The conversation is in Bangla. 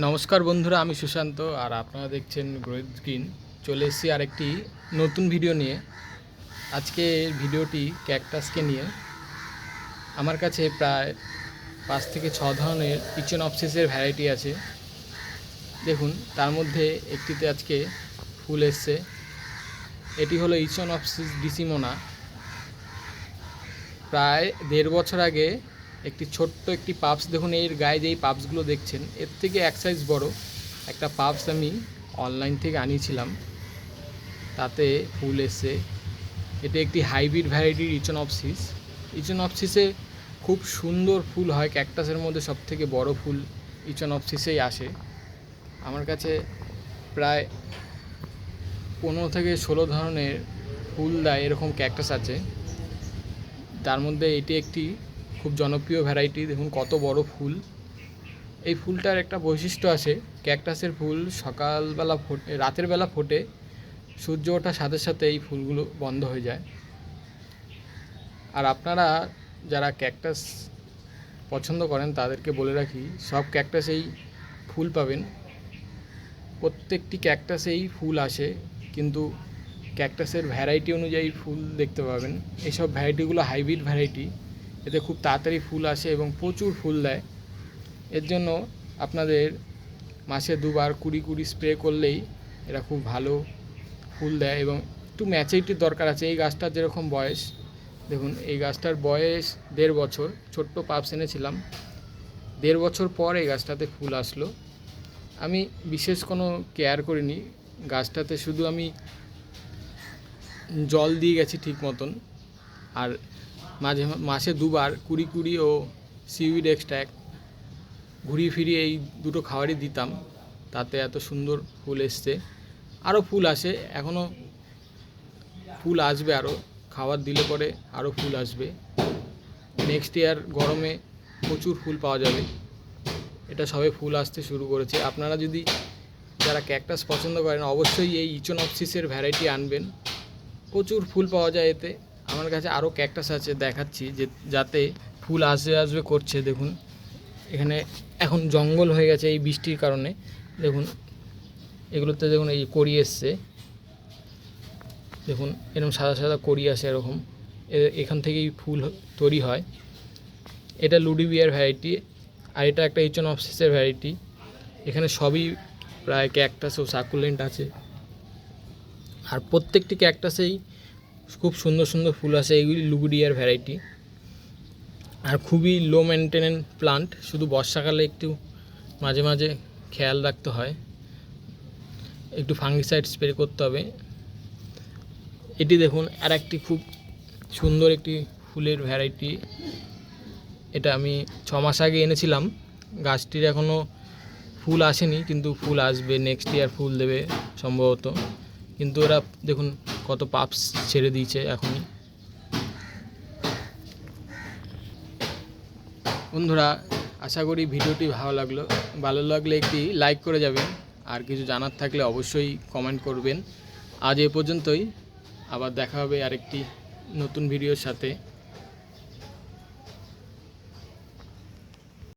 নমস্কার বন্ধুরা, আমি সুশান্ত আর আপনারা দেখছেন গ্রোথ গ্রিন চলে এসেছি আরেকটি নতুন ভিডিও নিয়ে। আজকে ভিডিওটি ক্যাকটাসকে নিয়ে। আমার কাছে প্রায় পাঁচ থেকে ছ ধরনের কিচেন অফসিসের ভ্যারাইটি আছে। দেখুন, তার মধ্যে একটিতে আজকে ফুল এসছে। এটি হলো ইচন অফসিস ডিসিমোনা প্রায় দেড় বছর আগে একটি ছোট্ট একটি পাপস দেখুন, এর গায়ে যেই পাপসগুলো দেখছেন, এর থেকে এক সাইজ বড় একটা পাপস আমি অনলাইন থেকে আনিয়েছিলাম। তাতে ফুল এসছে। এটি একটি হাইব্রিড ভ্যারাইটির ইচনপসিস ইচনপসিসে খুব সুন্দর ফুল হয় ক্যাকটাসের মধ্যে সব থেকে বড় ফুল ইচনপসিসেই আসে। আমার কাছে প্রায় পনেরো থেকে ষোলো ধরনের ফুল দেয়, এরকম ক্যাকটাস আছে। তার মধ্যে এটি একটি খুব জনপ্রিয় ভ্যারাইটি দেখুন কত বড় ফুল। এই ফুলটার একটা বৈশিষ্ট্য আছে ক্যাকটাসের ফুল সকালবেলা ফোটে, রাতের বেলা ফোটে, সূর্য ওঠার সাথে সাথে এই ফুলগুলো বন্ধ হয়ে যায়। আর আপনারা যারা ক্যাকটাস পছন্দ করেন, তাদেরকে বলে রাখি, সব ক্যাকটাসেই ফুল পাবেন। প্রত্যেকটি ক্যাকটাসেই ফুল আসে, কিন্তু ক্যাকটাসের ভ্যারাইটি অনুযায়ী ফুল দেখতে পাবেন। এইসব ভ্যারাইটিগুলো হাইব্রিড ভ্যারাইটি এতে খুব তাড়াতাড়ি ফুল আসে এবং প্রচুর ফুল দেয়। এর জন্য আপনাদের মাসে দুবার কুড়ি কুড়ি স্প্রে করলেই এরা খুব ভালো ফুল দেয় এবং একটু ম্যাচুরিটির দরকার আছে। এই গাছটার যেরকম বয়স, দেখুন, এই গাছটার বয়স দেড় বছর, ছোট্ট পাপস এনেছিলাম। দেড় বছর পর এই গাছটাতে ফুল আসলো। আমি বিশেষ কোনো কেয়ার করিনি। গাছটাতে শুধু আমি জল দিয়ে গেছি ঠিক মতন। আর মাঝে মাসে দুবার কুড়ি কুড়ি ও সিউইড এক্সট্র্যাক্ট ঘুরিয়ে ফিরিয়ে এই দুটো খাবারই দিতাম। তাতে এত সুন্দর ফুল এসছে। আরও ফুল আসে। এখনও ফুল আসবে আরও। খাবার দিলে পরে আরও ফুল আসবে। নেক্সট ইয়ার গরমে প্রচুর ফুল পাওয়া যাবে। এটা সবে ফুল আসতে শুরু করেছে। আপনারা যদি যারা ক্যাকটাস পছন্দ করেন, অবশ্যই এই ইচোনপসিসের ভ্যারাইটি আনবেন। প্রচুর ফুল পাওয়া যায় এতে। আমার কাছে আরও ক্যাকটাস আছে, দেখাচ্ছি যে যাতে ফুল আসবে আসবে করছে, দেখুন। এখানে এখন জঙ্গল হয়ে গেছে এই বৃষ্টির কারণে, দেখুন। এগুলোতে দেখুন এই কড়ি এসছে। দেখুন, এরকম সাদা সাদা কড়ি আসে এরকম। এখান থেকেই ফুল তৈরি হয়। এটা লুডিবিয়ার ভ্যারাইটি আর এটা একটা ইচন অফসিসের ভ্যারাইটি এখানে সবই প্রায় ক্যাকটাস ও সাকুলেন্ট আছে। আর প্রত্যেকটি ক্যাকটাসেই খুব সুন্দর সুন্দর ফুল আসে এইগুলি লুগুডিয়ার ভ্যারাইটি আর খুবই লো মেনটেনেন্স প্লান্ট শুধু বর্ষাকালে একটু মাঝে মাঝে খেয়াল রাখতে হয়। একটু ফাঙ্গিসাইড স্প্রে করতে হবে। এটি দেখুন আর একটি খুব সুন্দর একটি ফুলের ভ্যারাইটি এটা আমি ছ মাস আগে এনেছিলাম। গাছটির এখনও ফুল আসেনি, কিন্তু ফুল আসবে নেক্সট ইয়ার ফুল দেবে সম্ভবত। কিন্তু ওরা, দেখুন কত পাপস ছেড়ে দিয়েছে এখনই। বন্ধুরা, আশা করি ভিডিওটি ভালো লাগল। ভালো লাগলে একটি লাইক করে যাবেন। আর কিছু জানার থাকলে অবশ্যই কমেন্ট করবেন। আজ এ পর্যন্তই। আবার দেখা হবে আরেকটি নতুন ভিডিওর সাথে।